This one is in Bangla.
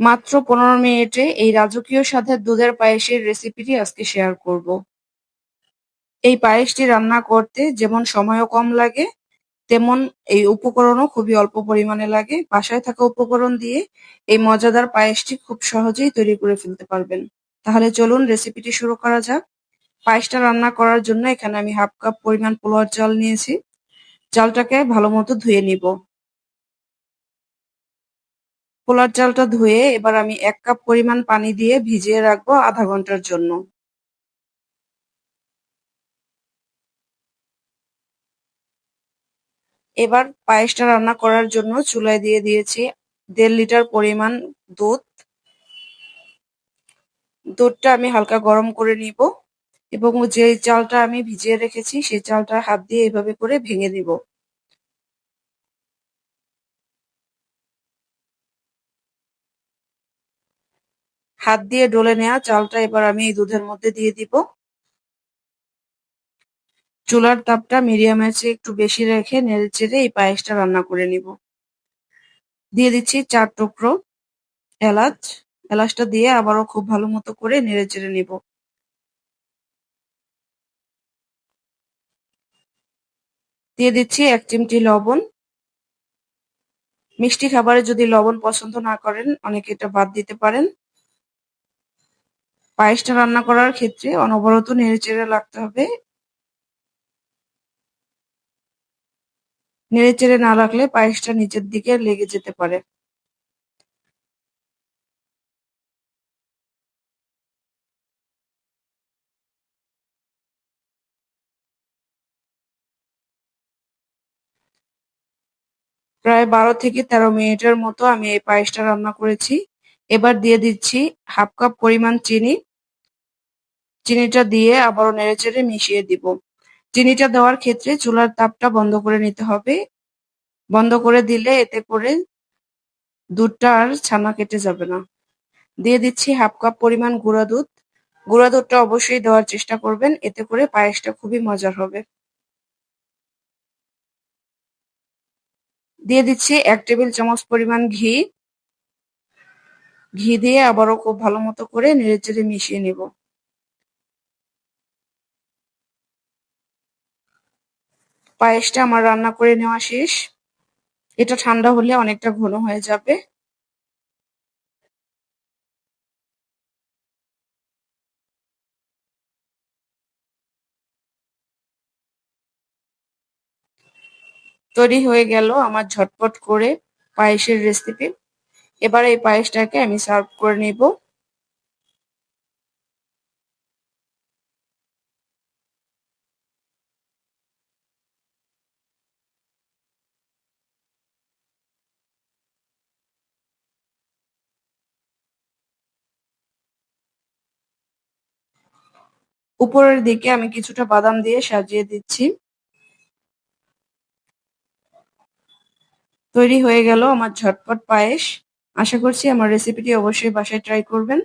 মাত্র পনেরো মিনিটে এই রাজকীয় স্বাদের দুধের পায়েসের রেসিপিটি আজকে শেয়ার করব। এই পায়েসটি রান্না করতে যেমন সময়ও কম লাগে, তেমন এই উপকরণও খুবই অল্প পরিমাণে লাগে। বাসায় থাকা উপকরণ দিয়ে এই মজাদার পায়েসটি খুব সহজেই তৈরি করে ফেলতে পারবেন। তাহলে চলুন রেসিপিটি শুরু করা যাক। পায়েসটা রান্না করার জন্য এখানে আমি হাফ কাপ পরিমাণ পোলাওয়ার চাল নিয়েছি। চালটাকে ভালো মতো ধুয়ে নিব। পোলার চালটা ধুয়ে এবার আমি এক কাপ পরিমাণ পানি দিয়ে ভিজিয়ে রাখব আধা ঘণ্টার জন্য। এবার পায়েসটা রান্না করার জন্য চুলায় দিয়ে দিয়েছি দেড় লিটার পরিমাণ দুধ। দুধটা আমি হালকা গরম করে নিব এবং যে চালটা আমি ভিজিয়ে রেখেছি সেই চালটা হাত দিয়ে এভাবে করে ভেঙে দিব হাত দিয়ে ডলে নেওয়া চালটা এবার আমি এই দুধের মধ্যে দিয়ে দিব। চুলার তাপটা মিডিয়াম আছে একটু বেশি রেখে নেড়ে চেড়ে এই পায়েসটা রান্না করে নিব। দিয়ে দিচ্ছি চার টুকরো এলাচ। এলাচটা দিয়ে আবারও খুব ভালো মতো করে নেড়ে চেড়ে নিব। দিয়ে দিচ্ছি এক চিমটি লবণ। মিষ্টি খাবারে যদি লবণ পছন্দ না করেন, অনেকে এটা বাদ দিতে পারেন। পায়েসটা রান্না করার ক্ষেত্রে অনবরত নেড়ে চেড়ে লাগতে হবে। নেড়ে চেড়ে না রাখলে পায়েসটা নিচের দিকে লেগে যেতে পারে। প্রায় বারো থেকে তেরো মিনিটের মতো আমি এই পায়েসটা রান্না করেছি। এবার দিয়ে দিচ্ছি হাফ কাপ পরিমাণ চিনি। চিনিটা দিয়ে আবারও নেড়েচেড়ে মিশিয়ে দিব। চিনিটা দেওয়ার ক্ষেত্রে চুলার তাপটা বন্ধ করে নিতে হবে। বন্ধ করে দিলে এতে করে দুধটা আর ছানা কেটে যাবে না। দিয়ে দিচ্ছি হাফ কাপ পরিমাণ গুঁড়া দুধ। গুঁড়া দুধটা অবশ্যই দেওয়ার চেষ্টা করবেন, এতে করে পায়েসটা খুবই মজার হবে। দিয়ে দিচ্ছি এক টেবিল চামচ পরিমাণ ঘি। ঘি দিয়ে আবারও খুব ভালো মতো করে নেড়েচেড়ে মিশিয়ে নেব। পায়েসটা আমার রান্না করে নেওয়া শেষ। এটা ঠান্ডা হলে অনেকটা ঘন হয়ে যাবে। তৈরি হয়ে গেল আমার ঝটপট করে পায়েসের রেসিপি এবার এই পায়েসটাকে আমি সার্ভ করে নিব। উপরের দিকে আমি কিছুটা বাদাম দিয়ে সাজিয়ে দিচ্ছি। তৈরি হয়ে গেল আমার ঝটপট পায়েস। আশা করছি আমার রেসিপিটি অবশ্যই বাসায় ট্রাই করবেন।